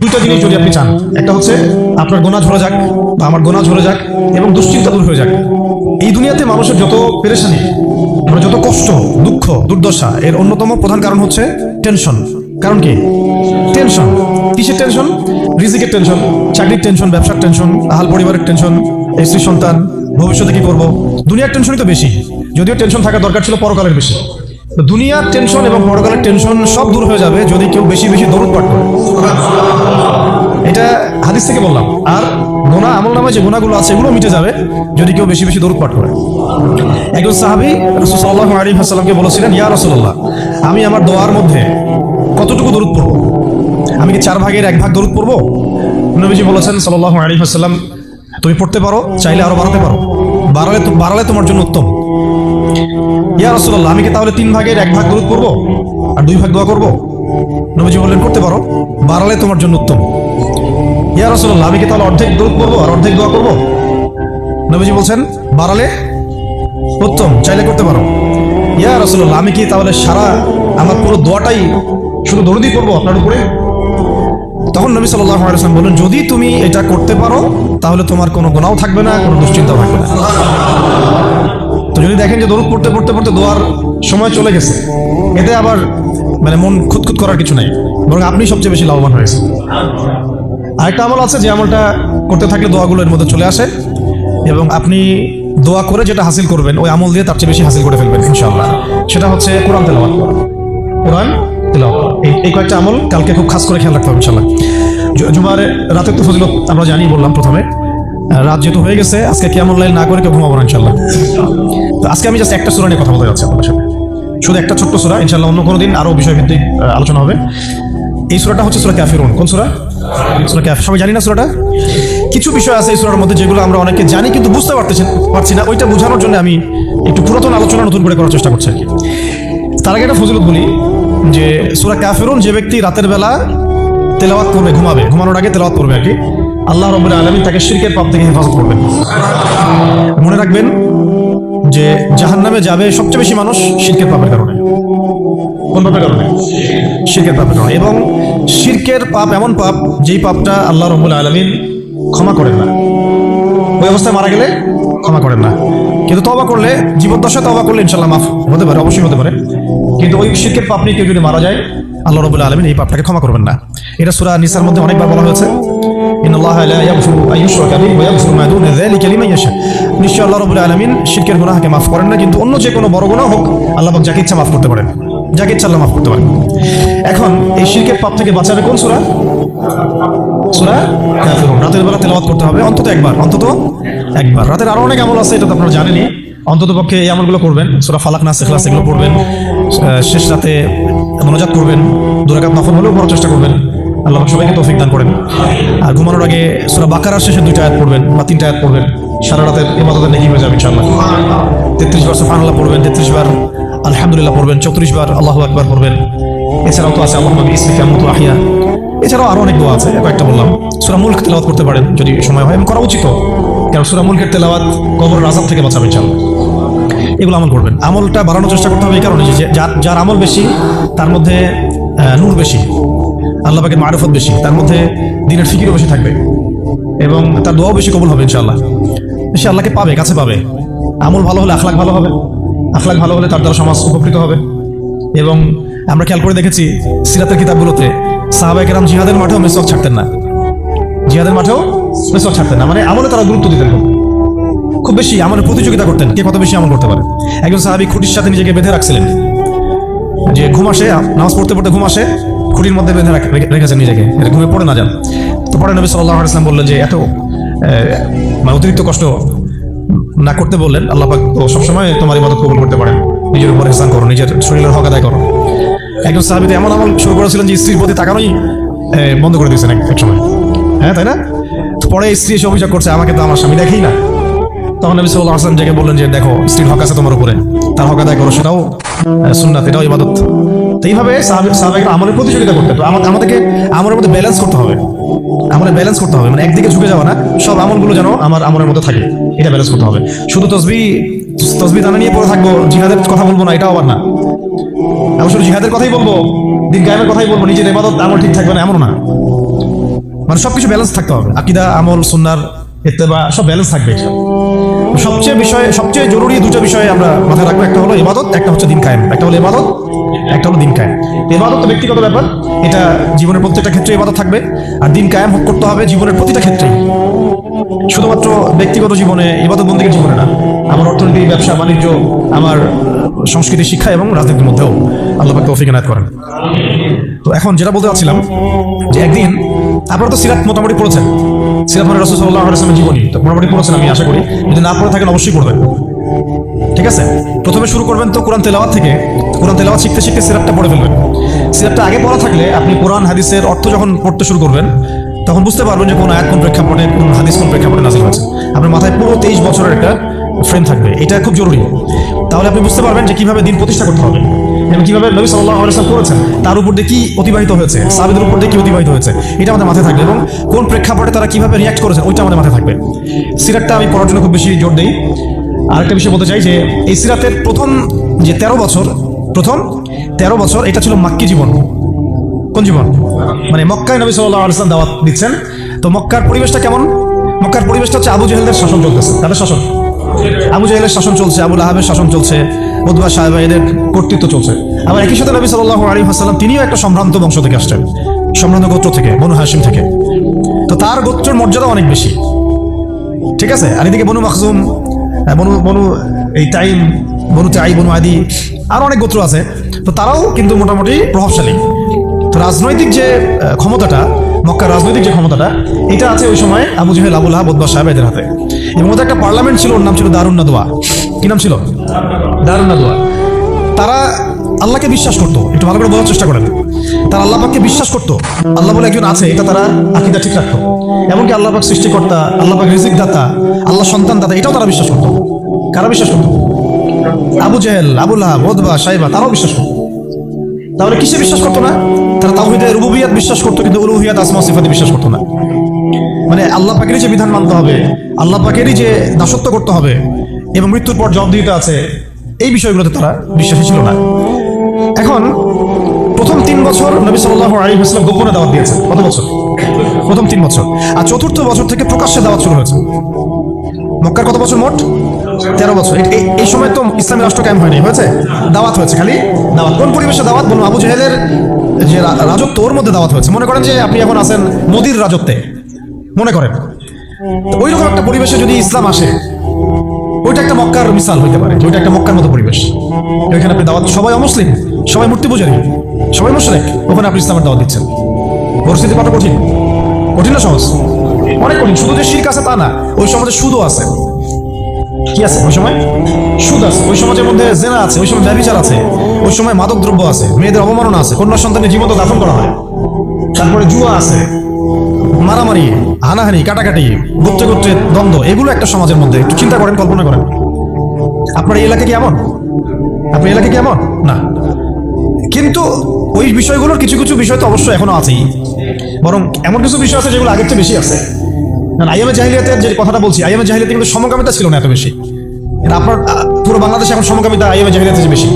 দুইটা জিনিস যদি আপনি চান। একটা হচ্ছে আপনার গোনা ঝরে যাক বা আমার গোনা ঝরে যাক এবং দুশ্চিন্তা দূর হয়ে যাক। এই দুনিয়াতে মানুষের যত পেরেশানি মানে যত কষ্ট, দুঃখ, দুর্দশা, এর অন্যতম প্রধান কারণ হচ্ছে টেনশন। কারণ কি? টেনশন। কিসের টেনশন? রিজিকের টেনশন, চাকরির টেনশন, ব্যবসার টেনশন, আহাল পরিবারের টেনশন, স্ত্রী সন্তান, ভবিষ্যতে কি করব? দুনিয়ার টেনশনই তো বেশি। যদিও টেনশন থাকা দরকার ছিল পরকালের বেশি। দুনিয়ার টেনশন এবং পরকালের টেনশন সব দূর হয়ে যাবে যদি কেউ বেশি বেশি দরুদ পাঠ করে। এটা হাদিস থেকে বললাম। আর গোনা আমল নামে যে গোনাগুলো আছে, এগুলো মিটে যাবে যদি কেউ বেশি বেশি দরুদ পাঠ করে। একজন সাহাবি রসুল্লাহ আলী হাসালামকে বলেছিলেন, ইয়া রসুল্লাহ আমি আমার দোয়ার মধ্যে কতটুকু দরুদ পড়ব? আমি কি চার ভাগের এক ভাগ দরুদ পড়ব? নবীজি বলেছেন সাল্লাহ আলী হাসাল্লাম তুমি পড়তে পারো, চাইলে আরও বাড়াতে পারো। বাড়ালে বাড়ালে তোমার জন্য উত্তম। ইয়া রসুল্লাহ আমি কি তাহলে তিন ভাগের এক ভাগ দরুদ পড়ব? আর দুই ভাগ দোয়া করব? নবীজি বললেন, করতে পারো, বাড়ালে তোমার জন্য উত্তম। ইয়া রসুল্লাহ আমি কি তাহলে অর্ধেক দরুদ পড়ব আর অর্ধেক দোয়া করব? নবীজি বলছেন, বাড়ালে উত্তম, চাইলে করতে পারো। ইয়া রসুল্লাহ আমি কি তাহলে সারা আমার পুরো দোয়াটাই শুধু দরুদই করব আপনার উপরে? তখন নবী সাল্লাহ আলাইসলাম বললেন, যদি তুমি এটা করতে পারো, তাহলে তোমার কোনো গোনাও থাকবে না, কোনো দুশ্চিন্তাও থাকবে না। তো যদি দেখেন যে দরুদ পড়তে পড়তে পড়তে দোয়ার সময় চলে গেছে, এতে আবার মানে মন খুঁতখুত করার কিছু নাই, বরং আপনি সবচেয়ে বেশি লাভবান হয়েছে আরেকটা আমল আছে যে আমলটা করতে থাকলে দোয়াগুলো এর মধ্যে চলে আসে, এবং আপনি দোয়া করে যেটা হাসিল করবেন, ওই আমল দিয়ে তার চেয়ে বেশি হাসিল করে ফেলবেন, ইনশাআল্লাহ। সেটা হচ্ছে কোরআন তেলাওয়াত করা। কোরআন তেলাওয়াত এই এই কয়েকটা আমল কালকে খুব খাস করে খেয়াল রাখতে হবে, ইনশাআল্লাহ। জুমার রাতের তো ফজিলত আমরা জানি বললাম প্রথমে। রাত যেহেতু হয়ে গেছে, আজকে কেমন লাইন না করে কেউ ঘুমাবো না, ইনশাল্লাহ। তো আজকে আমি জাস্ট একটা সুরা নিয়ে কথা বলতে যাচ্ছি আপনাদের সাথে। শুধু একটা ছোট্ট সুরা, ইনশাল্লাহ অন্য কোনো দিন আরও বিষয়ভিত্তিক আলোচনা হবে। এই সুরাটা হচ্ছে সুরা ক্যাফিরুন কোন সুরা? সুরা ক্যাফ সবাই জানি না সুরাটা? কিছু বিষয় আছে এই সুরার মধ্যে যেগুলো আমরা অনেকে জানি কিন্তু বুঝতে পারতেছি পারছি না। ওইটা বোঝানোর জন্য আমি একটু পুরাতন আলোচনা নতুন করে করার চেষ্টা করছি আর কি। তার আগে একটা ফজিলত বলি যে, সুরা ক্যাফিরুন যে ব্যক্তি রাতের বেলা তেলাওয়াত করবে, ঘুমাবে, ঘুমানোর আগে তেলাওয়াত করবে আর কি। আল্লাহ রব্বুল আলমী তাকে শিরকের পাপ থেকে হেফাজত করবেন। মনে রাখবেন যে জাহান্নামে যাবে সবচেয়ে বেশি মানুষ শিরকের পাপের কারণে। কোন পাপের কারণে? শিরকের পাপের কারণে। এবং শিরকের পাপ এমন পাপ, যেই পাপটা আল্লাহ রব্বুল আলমিন ক্ষমা করেন না। ওই অবস্থায় মারা গেলে ক্ষমা করেন না। কিন্তু তবা করলে, জীবদ্দশায় তবা করলে ইনশাল্লাহ মাফ হতে পারে, অবশ্যই হতে পারে। কিন্তু ওই শিরকের পাপ নিয়ে কেউ যদি মারা যায়, আল্লাহ রবুল্লা আলমিন এই পাপটাকে ক্ষমা করবেন না। এটা সুরা নিসার মধ্যে অনেকবার বলা হয়েছে। ইন্নাল্লাহ লা ইয়াগফিরু আন ইউশরাকা বিহি ওয়া ইয়াগফিরু নিশ্চয় আল্লাহ রাব্বুল আলামিন শিরকের গুনাহকে মাফ করেন না, কিন্তু অন্য যে কোনো বড় গুনাহ হোক, আল্লাহ পাক যাকে ইচ্ছা মাফ করতে পারেন। যাকে ইচ্ছা আল্লাহ মাফ করতে পারেন। এখন এই শিরকের পাপ থেকে বাঁচাবে কোন সূরা? সূরা কাফিরুন। রাতের বেলা তেলাওয়াত করতে হবে, অন্তত একবার অন্তত একবার। রাতের আরও অনেক আমল আছে, এটা তো আপনারা জানেনই। অন্তত পক্ষে এই আমলগুলো করবেন, সূরা ফালাক নাস ইখলাস এগুলো পড়বেন শেষ রাতে মোনাজাত করবেন, দুরাকাত নফল হলেও পড়ার চেষ্টা করবেন। আল্লাহ সবাইকে তৌফিক দান করেন। আর ঘুমানোর আগে সূরা বাকারার শেষে দুইটা আয়াত পড়বেন বা তিনটা আয়াত পড়বেন। সারা রাতের ইবাদতের নেকি হয়ে যাবে ইনশাআল্লাহ। তেত্রিশ বার সুবহানাল্লাহ পড়বেন, তেত্রিশ বার আলহামদুলিল্লাহ পড়বেন, চৌত্রিশ বার আল্লাহ আকবার পড়বেন। এছাড়াও তো আছে আল্লাহ নবী আহিয়া। এছাড়াও আরও অনেক দোয়া আছে কয়েকটা বললাম। সূরা মুলক তেলাওয়াত করতে পারেন যদি সময় হয় এবং করা উচিত কারণ সূরা মুলকের তেলাওয়াত কবর আযাব থেকে বাঁচাবে ইনশাআল্লাহ। এগুলো আমল করবেন। আমলটা বাড়ানোর চেষ্টা করতে হবে এই কারণে যে, যার আমল বেশি, তার মধ্যে নূর বেশি। আল্লাহ পাকের মারফত বেশি, তার মধ্যে দিনের ফিকিরও বেশি থাকবে এবং তার দোয়াও বেশি কবুল হবে ইনশাআল্লাহ। সে আল্লাহকে পাবে, কাছে পাবে। আমল ভালো হলে আখলাক ভালো হবে। আখলাখ ভালো হলে তার দ্বারা সমাজ উপকৃত হবে। এবং আমরা খেয়াল করে দেখেছি সিরাতের কিতাবগুলোতে সাহাবাহিকেরাম জিহাদের মাঠেও মেসক ছাড়তেন না। জিহাদের মাঠেও মেসক ছাড়তেন না। মানে আমলে তারা গুরুত্ব দিতেন খুব। খুব বেশি আমলে প্রতিযোগিতা করতেন। কে কত বেশি আমল করতে পারে? একজন সাহাবি খুঁটির সাথে নিজেকে বেঁধে রাখছিলেন। যে ঘুম আসে, নামাজ পড়তে পড়তে ঘুম আসে খুঁটির মধ্যে বেঁধে রাখ- রেখেছেন নিজেকে। এটা ঘুমে পড়ে না যান। তো পরে নবী সাল্লাহ ইসলাম বললেন যে, এত মানে অতিরিক্ত কষ্ট না করতে বললেন, আল্লাহ পাক তো সবসময় তোমার ইবাদত কবুল করতে পারেন। নিজের উপর হেসান করো, নিজের শরীরের হক আদায় করো। একজন সাহাবিতে এমন আমল শুরু করেছিলেন যে, স্ত্রীর প্রতি তাকানোই বন্ধ করে দিয়েছেন এক সময় হ্যাঁ তাই না? পরে স্ত্রী এসে অভিযোগ করছে, আমাকে তো আমার স্বামী দেখেই না। তখন নবী সাল্লাহ আসলাম জেগে বললেন যে, দেখো, স্ত্রীর হক আছে তোমার উপরে। তার হক আদায় করো, সেটাও সুন্নাত, এটাও ইবাদত। তো এইভাবে সাহাবাহিকরা আমলের প্রতিযোগিতা করতে তো আমা- আমাদেরকে, আমলের মধ্যে ব্যালেন্স করতে হবে। আমাদের ব্যালেন্স করতে হবে। মানে একদিকে ঝুঁকে যাওয়া না, সব আমলগুলো যেন আমার আমলের মধ্যে থাকে। এটা ব্যালেন্স করতে হবে। শুধু তসবি তসবি দানা নিয়ে পড়ে থাকব, জিহাদের কথা বলব না, এটাও আবার না। আমি শুধু জিহাদের কথাই বলব, দিন গায়েবের কথাই বলব, নিজের এবাদত আমল ঠিক থাকবে না, এমনও না। মানে সবকিছু ব্যালেন্স থাকতে হবে। আকিদা, আমল, সুন্নার সব ব্যালেন্স থাকবে। সবচেয়ে বিষয়, সবচেয়ে জরুরি দুটো বিষয়ে আমরা মাথায় রাখব। একটা হলো ইবাদত, একটা হচ্ছে দিন কায়েম। একটা হলো ইবাদত, একটা হলো দিন কায়েম। ইবাদত তো ব্যক্তিগত ব্যাপার, এটা জীবনের প্রত্যেকটা ক্ষেত্রে ইবাদত থাকবে। আর দিন কায়েম করতে হবে জীবনের প্রতিটা ক্ষেত্রেই। শুধুমাত্র ব্যক্তিগত জীবনে ইবাদত বন্দীর জীবনে না, আমার অর্থনীতি, ব্যবসা, বাণিজ্য, আমার সংস্কৃতি, শিক্ষা এবং রাজনীতির মধ্যেও আল্লাহ তৌফিক এনায়েত করেন। তো এখন যেটা বলতে চাচ্ছিলাম, যে একদিন আপনারা তো সিরাত মোটামুটি পড়েছেন সিরাত মানে রসুল সাল্লাহ আলাইসলামের জীবনী। তো মোটামুটি পড়েছেন আমি, আশা করি। যদি না পড়ে থাকেন অবশ্যই পড়বেন। ঠিক আছে? প্রথমে শুরু করবেন তো কোরআন তেলাওয়াত থেকে। কোরআন তেলাওয়াত শিখতে শিখতে সিরাপটা পড়ে ফেলবেন। সিরাপটা আগে পড়া থাকলে আপনি কোরআন, হাদিসের অর্থ যখন পড়তে শুরু করবেন, তখন বুঝতে পারবেন যে কোন আয়াত কোন প্রেক্ষাপটে, কোন হাদিস কোন প্রেক্ষাপটে নাজিল হয়েছে। আপনার মাথায় পুরো তেইশ বছরের একটা ফ্রেম থাকবে, এটা খুব জরুরি। তাহলে আপনি বুঝতে পারবেন যে কীভাবে দিন প্রতিষ্ঠা করতে হবে। এবং কীভাবে নবী সাল্লাহ আলাইসাল্লাম করেছেন, তার উপর দিয়ে কি অতিবাহিত হয়েছে সাবিদের উপর দিয়ে কি অতিবাহিত হয়েছে, এটা আমাদের মাথায় থাকবে। এবং কোন প্রেক্ষাপটে তারা কীভাবে রিয়াক্ট করেছেন ওইটা আমাদের মাথায় থাকবে। সিরাতটা আমি পড়ার জন্য খুব বেশি জোর দিই। আরেকটা বিষয় বলতে চাই যে, এই সিরাতের প্রথম যে তেরো বছর, প্রথম তেরো বছর, এটা ছিল মাক্কি জীবন। কোন জীবন? মানে মক্কায় নবী সাল্লাহ আলসালাম দাওয়াত দিচ্ছেন। তো মক্কার পরিবেশটা কেমন? মক্কার পরিবেশটা হচ্ছে আবু জাহেলদের শাসন চলতেছে। তাদের শাসন। আবু জাহেলের শাসন চলছে আবুল আহাবের শাসন চলছে উদ্বা সাহেব এদের কর্তৃত্ব চলছে। আবার একই সাথে নবী সাল্লাহ আলী হাসাল্লাম তিনিও একটা সম্ভ্রান্ত বংশ থেকে আসছেন সম্ভ্রান্ত গোত্র থেকে বনু হাসিম থেকে। তো তার গোত্রের মর্যাদা অনেক বেশি। ঠিক আছে? আর এদিকে বনু মাখজুম আহ, বনু বনু এই টাইম বনু চাই বনু আদি আরও অনেক গোত্র আছে। তো তারাও কিন্তু মোটামুটি প্রভাবশালী। রাজনৈতিক যে ক্ষমতাটা, মক্কার রাজনৈতিক যে ক্ষমতাটা, এটা আছে ওই সময় আবু জাহেল, আবুল হাব উদ্বা সাহেব এদের হাতে। এবং ওদের একটা পার্লামেন্ট ছিল, ওর নাম ছিল দারুণ নাদোয়া কি নাম ছিল? দারুণ নাদোয়া তারা আল্লাহকে বিশ্বাস করতো, একটু ভালো করে বোঝার চেষ্টা করেন। তারা আল্লাহ পাককে বিশ্বাস করতো। আল্লাহ বলে একজন আছে, এটা তারা আকিদা ঠিক রাখতো। এমনকি আল্লাহ পাক সৃষ্টিকর্তা, আল্লাহ পাক রিজিক দাতা আল্লাহ সন্তান দাতা এটাও তারা বিশ্বাস করতো। কারা বিশ্বাস করতো? আবু জেহেল আবুল্লাহ বোধবা সাইবা তারাও বিশ্বাস করতো। তাহলে কিসে বিশ্বাস করতো না? তারা তাহিদে রুবুবিয়াত বিশ্বাস করতো, কিন্তু উলুহিয়াত, আসমা, সিফাতে বিশ্বাস করতো না। মানে আল্লাহ পাকেরই যে বিধান মানতে হবে, আল্লাহ পাকেরই যে দাসত্ব করতে হবে, এবং মৃত্যুর পর জব দিতে আছে, এই বিষয়গুলোতে তারা বিশ্বাসী ছিল না। এখন, প্রথম তিন বছর নবী সাল্লাহ আলী ইসলাম গোপনে দাওয়াত দিয়েছে কত বছর? প্রথম তিন বছর। আর চতুর্থ বছর থেকে প্রকাশ্যে দাওয়াত শুরু হয়েছে। মক্কার কত বছর মোট? তেরো বছর। এই- সময় তো ইসলামী রাষ্ট্র কায়েম হয়নি, হয়েছে? দাওয়াত হয়েছে খালি? দাওয়াত। কোন পরিবেশে দাওয়াত? বলুন আবু জাহেলের যে রাজত্ব, ওর মধ্যে দাওয়াত হয়েছে। মনে করেন যে আপনি এখন আছেন মোদির রাজত্বে। মনে করেন? ওই রকম একটা পরিবেশে যদি ইসলাম আসে, ওইটা একটা মক্কার মিসাল হইতে পারে ওইটা একটা মক্কার মতো পরিবেশ। ওইখানে আপনি দাওয়াত সবাই অমুসলিম, সবাই মূর্তি পূজারী, সবাই মুশরেক, ওখানে আপনি ইসলামের দাওয়াত দিচ্ছেন। পরিস্থিতি কত কঠিন? কঠিন না সহজ? অনেক কঠিন। শুধু যে শির্ক আছে তা না। ওই সমাজে সুদও আছে। কি আছে? ওই সময় সুদ আছে। ওই সমাজের মধ্যে জেনা আছে। ওই সময় ব্যবচার আছে। ওই সময় মাদক দ্রব্য আছে। মেয়েদের অবমাননা আছে। কন্যা সন্তানের জীবন্ত দাফন করা হয়। তারপরে জুয়া আছে। মারামারি, হানাহানি, কাটাকাটি গোত্রে গোত্রে দ্বন্দ্ব। এগুলো একটা সমাজের মধ্যে। একটু চিন্তা করেন, কল্পনা করেন। আপনার এই এলাকা কি এমন? আপনার এলাকা কি এমন? না। কিন্তু ওই বিষয়গুলোর কিছু কিছু বিষয় তো অবশ্যই এখনও আছেই। বরং এমন কিছু বিষয় আছে যেগুলো আগের চেয়ে বেশি আছে। আইএমএ জাহিলিয়াতের যে কথাটা বলছি আইএমএ জাহিলিয়াতে কিন্তু সমকামিতা ছিল না এত বেশি। আপনার পুরো বাংলাদেশে এখন সমকামিতা আইএমএ জাহিলিয়াতে যে বেশি।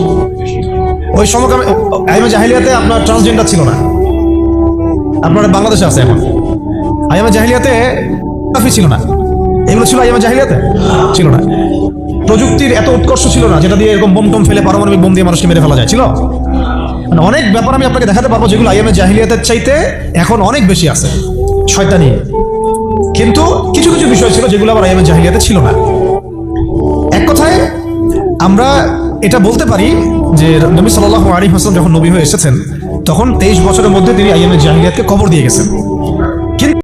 ওই সমকামী আইএমএ জাহিলিয়াতে আপনার ট্রান্সজেন্ডার ছিল না। আপনার বাংলাদেশে আছে এখন। আইএমএ জাহিলিয়াতে কাফি ছিল না। এগুলো ছিল আইএমএ জাহিলিয়াতে? ছিল না। প্রযুক্তির এত উৎকর্ষ ছিল না, যেটা দিয়ে এরকম বোম টোম ফেলে পারমাণবিক বোম দিয়ে মানুষকে মেরে ফেলা যায়। ছিল? মানে অনেক ব্যাপার আমি আপনাকে দেখাতে পারব যেগুলো আইএমএ জাহিলিয়াতের চাইতে এখন অনেক বেশি আছে। শয়তানি। কিন্তু কিছু কিছু বিষয় ছিল যেগুলো আবার আইএমএ জাহিলিয়াতে ছিল না। এক কথায়, আমরা এটা বলতে পারি যে নবী সাল্লাহ আলী হাসান যখন নবী হয়ে এসেছেন, তখন তেইশ বছরের মধ্যে তিনি আইএমএ জাহিলিয়াতকে কবর দিয়ে গেছেন।